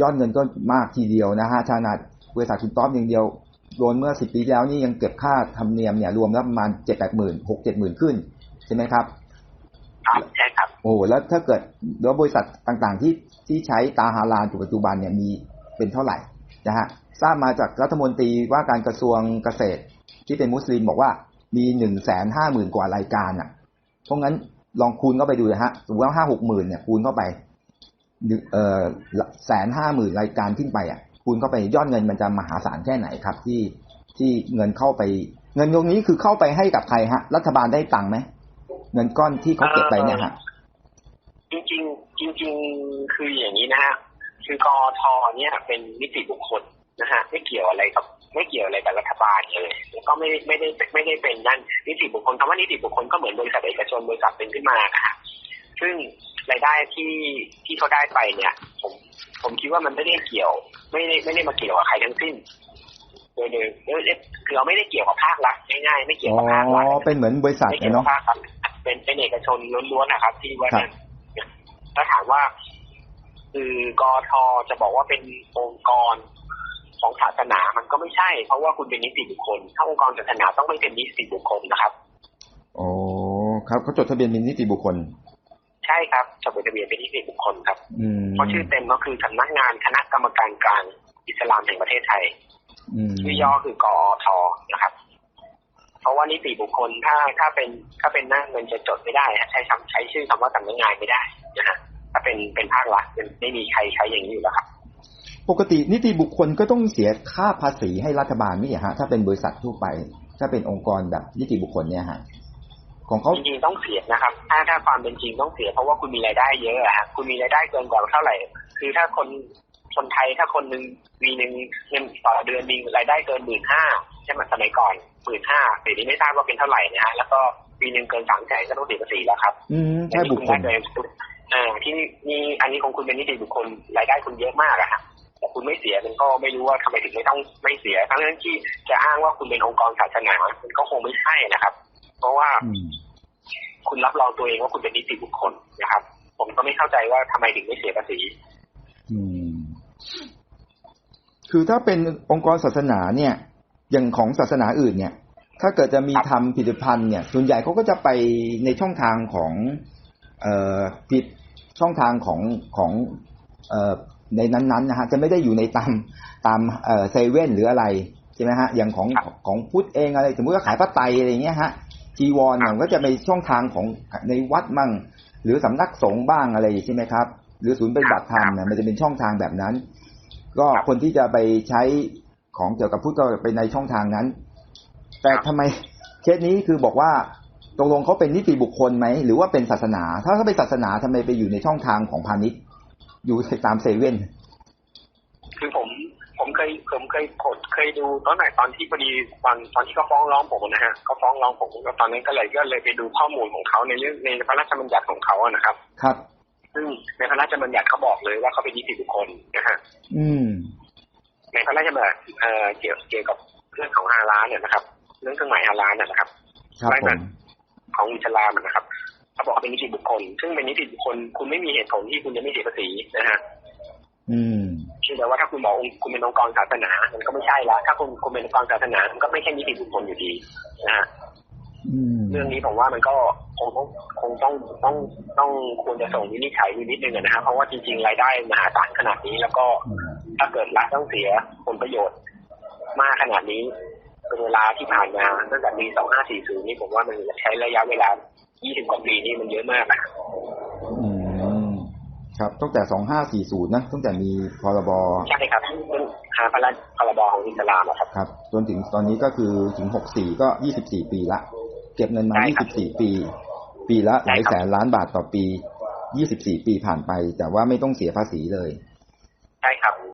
ยอดเงินก็มากทีเดียวนะฮะชานาดบริษัทคุณต้อมอย่างเดียวโดนเมื่อสิบปีแล้วนี่ยังเก็บค่าธรรมเนียมเนี่ยรวมแล้วประมาณเจ็ดแปดหมื่นหกเจ็ดหมื่นขึ้นใช่ไหมครับครับใช่ครับโอ้แล้วถ้าเกิดแล้วบริษัทต่างๆที่ที่ใช้ตาฮาลานอยู่ปัจจุบันเนี่ยมีเป็นเท่าไหร่นะฮะทราบมาจากรัฐมนตรีว่าการกระทรวงเกษตร ที่เป็นมุสลิมบอกว่ามีหนึ่งแสนห้าหมื่นกว่ารายการอะ เพราะงั้นลองคูณเข้าไปดูนะฮะสมมติว่าห้าหกหมื่นเนี่ยคูณเข้าไปเอ่อ แสนห้าหมื่นรายการขึ้นไปอะคูณเข้าไปยอดเงินมันจะมหาศาลแค่ไหนครับ ที่ที่เงินเข้าไป เงินตรงนี้คือเข้าไปให้กับใครฮะ รัฐบาลได้ตังค์ไหมเงินก้อนที่เขาเก็บไปเนี่ยฮะจริงๆจริงๆคืออย่างนี้นะฮะคือกอทเนี่ยเป็นนิติบุคคลนะฮะไม่เกี่ยวอะไรกับไม่เกี่ยวอะไรกับรัฐบาลเลยแล้วก็ไม่ไม่ได้ไม่ได้เป็นนั่นนิติบุคคลคำว่านิติบุคคลก็เหมือนบริษัทเอกชนบริษัทเป็นขึ้นมานะฮะซึ่ง รายได้ที่ที่เขาได้ไปเนี่ย ผมผมคิดว่ามันไม่ได้เกี่ยว ไม่ได้ไม่ได้มาเกี่ยวกับใครทั้งสิ้นโดยโดยโดยคือเราไม่ได้เกี่ยวกับภาครัฐง่ายๆไม่เกี่ยวกับภาครัฐอ๋อเป็นเหมือนบริษัทไม่เกี่ยวเนาะกับภาครัฐเป็นเป็นเอกชนล้วนๆนะครับ ที่ว่านั้นถ้าถามว่า คือกอทจะบอกว่าเป็นองค์กรของศาสนามันก็ไม่ใช่ เพราะว่าคุณเป็นนิติบุคคล ถ้าองค์กรศาสนาต้องไม่เป็นนิติบุคคลนะครับอ๋อครับเขาจดทะเบียนเป็นนิติบุคคล ใช่ครับ จดทะเบียนเป็นนิติบุคคลครับอืมเพราะชื่อเต็มก็คือสำนักงานคณะกรรมการกลางอิสลามแห่งประเทศไทยอืมชื่อย่อคือกอทนะครับ เพราะว่านิติบุคคลถ้าถ้าเป็นถ้าเป็นหน้าเงินจะจดไม่ได้ฮะใช้คำใช้ชื่อคำว่าสำนักงานไม่ได้นะฮะถ้าเป็นเป็นภาครัฐเป็นไม่มีใครใช้อย่างนี้อยู่แล้วครับ ปกตินิติบุคคลก็ต้องเสียค่าภาษีให้รัฐบาลไม่ใช่ฮะถ้าเป็นบริษัททั่วไป ถ้าเป็นองค์กรแบบนิติบุคคลเนี่ยฮะ ของเขาจริงๆต้องเสียนะครับ ถ้าถ้าความเป็นจริงต้องเสีย เพราะว่าคุณมีรายได้เยอะอะฮะคุณมีรายได้เกินกว่าเท่าไหร่ คือถ้าคนคนไทยถ้าคนหนึ่งวีหนึ่งเงินต่อเดือนมีรายได้เกินหมื่นห้าใช่ไหมสมัยก่อนหมื่นห้าเดี๋ยวนี้ไม่ทราบว่าเป็นเท่าไหร่นะฮะแล้วก็ปีหนึ่งเกินสามแสนก็ต้องเสียภาษีแล้วครับ อืมใช่บุคคลอันนี้ณได้เกินอ่าที่นี่อันนี้ของคุณเป็นนิติบุคคลรายได้คุณเยอะมากอะฮะแต่คุณไม่เสียมันก็ไม่รู้ว่าทำไมถึงไม่ต้องไม่เสียทั้งนั้นที่จะอ้างว่าคุณเป็นองค์กรศาสนามันก็คงไม่ใช่นะครับ เพราะว่าอืมคุณรับรองตัวเองว่าคุณเป็นนิติบุคคลนะครับ ผมก็ไม่เข้าใจว่าทำไมถึงไม่เสียภาษีอืมคือถ้าเป็นองค์กรศาสนาเนี่ย อย่างของศาสนาอื่นเนี่ย ถ้าเกิดจะมีทำผลิตภัณฑ์เนี่ย ส่วนใหญ่เขาก็จะไปในช่องทางของเอ่อผิดช่องทางของของเอ่อในนั้นๆนะฮะจะไม่ได้อยู่ในตามตามเอ่อเซเว่นหรืออะไรใช่ไหมฮะอย่างของครับของพุทธเองอะไรสมมุติว่าขายผ้าไตรอะไรอย่างเงี้ยฮะ จีวรเนี่ยมันก็จะไปช่องทางของในวัดมั่ง หรือสำนักสงฆ์บ้างอะไรใช่ไหมครับ หรือศูนย์ปฏิบัติธรรมเนี่ยมันจะเป็นช่องทางแบบนั้น ก็คนที่จะไปใช้ของเกี่ยวกับพุทธก็ไปในช่องทางนั้น แต่ทำไมเคสนี้คือบอกว่าตกลงเขาเป็นนิติบุคคลไหมหรือว่าเป็นศาสนา ถ้าเขาเป็นศาสนาทำไมไปอยู่ในช่องทางของพาณิชย์อยู่ตามเซเว่นคือผม ผมเคยผมเคยผมเคยดูตอนไหนตอนที่พอดีตอนตอนที่เขาฟ้องร้องผมนะฮะเขาฟ้องร้องผมก็ตอนนั้นก็เลยก็เลยไปดูข้อมูลของเขาในเรื่องในพระราชบัญญัติของเขาอะนะครับ ครับ ซึ่งในพระราชบัญญัติเขาบอกเลยว่าเขาเป็นนิติบุคคลนะฮะอืม ในพระราชบัญญัติเอ่อเกี่ยวเกี่ยวกับเรื่องของฮาลาลเนี่ยนะครับ เรื่องเครื่องหมายฮาลาลเนี่ยนะครับครับไม่ผแต่มของอิสลามนะครับเขาบอกว่าเป็นนิติบุคคล ซึ่งเป็นนิติบุคคลคุณไม่มีเหตุผลที่คุณจะไม่เสียภาษีนะฮะอืม เชื่อว่าถ้าคุณบอกคุณเป็นองค์กรศาสนา มันก็ไม่ใช่แล้ว ถ้าคุณคุณเป็นองค์กรศาสนา มันก็ไม่ใช่นิติบุคคลอยู่ดีนะฮะอืมเรื่องนี้ผมว่ามันก็คงต้องคงต้องต้องต้องควรจะส่งวินิจฉัยนิดนึงอะนะฮะเพราะว่าจริงๆรายได้มหาศาลขนาดนี้ แล้วก็อืมถ้าเกิดรัฐต้องเสียผลประโยชน์ มากขนาดนี้เป็นเวลาที่ผ่านมาตั้งแต่ปี2540 นี่ผมว่ามันใช้ระยะเวลา 20 กว่าปีนี่มันเยอะมากนะอืม ครับตั้งแต่สองห้าสี่ศูนย์นะตั้งแต่มีพรบใช่ครับซึ่งหาพระราชพรบของอิสลามอะครับครับ จนถึงตอนนี้ก็คือถึงหกสี่ก็ยี่สิบสี่ปีละเก็บเงินมาใช่ยี่ครัสิบบสี่ปี ปีละหลายใช่ครับแสนล้านบาทต่อปียี่สิบสี่ปีผ่านไป แต่ว่าไม่ต้องเสียภาษีเลย